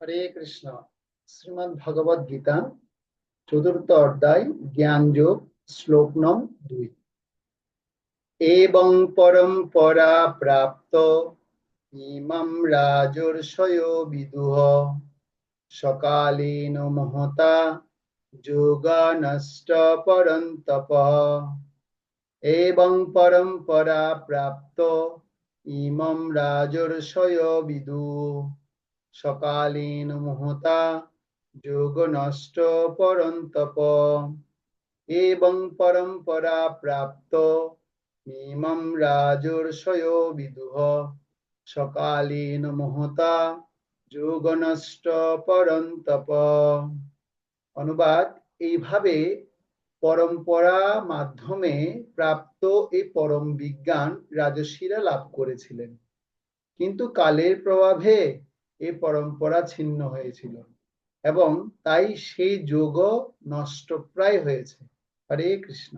হরে কৃষ্ণ। শ্রীমদ ভগবদ গীতা, চতুর্থ অধ্যায় জ্ঞান যোগ শ্লোক নং দুই। এবং পরম্পরা প্রাপ্ত ইমম রাজর্ষয় বিদুহ, সকালীন মহতা, যোগানষ্ট পরন্তপ। এবং পরম্পরা প্রাপ্ত ইমম রাজর্ষয় বিদু সকালীন মুহূর্তা যোগ নষ্ট পরন্তপ। এবং পরম্পরা প্রাপ্ত ইমম রাজর্ষয় বিদুহ। সকালীন মুহূর্তা যোগ নষ্ট পরন্তপ। অনুবাদ, এইভাবে পরম্পরা মাধ্যমে প্রাপ্ত এই পরম বিজ্ঞান রাজস্বীরা লাভ করেছিলেন। কিন্তু কালের প্রভাবে এই পরম্পরা ছিন্ন হয়েছিল এবং তাই সেই যোগ নষ্টপ্রায় হয়েছে। হরে কৃষ্ণ।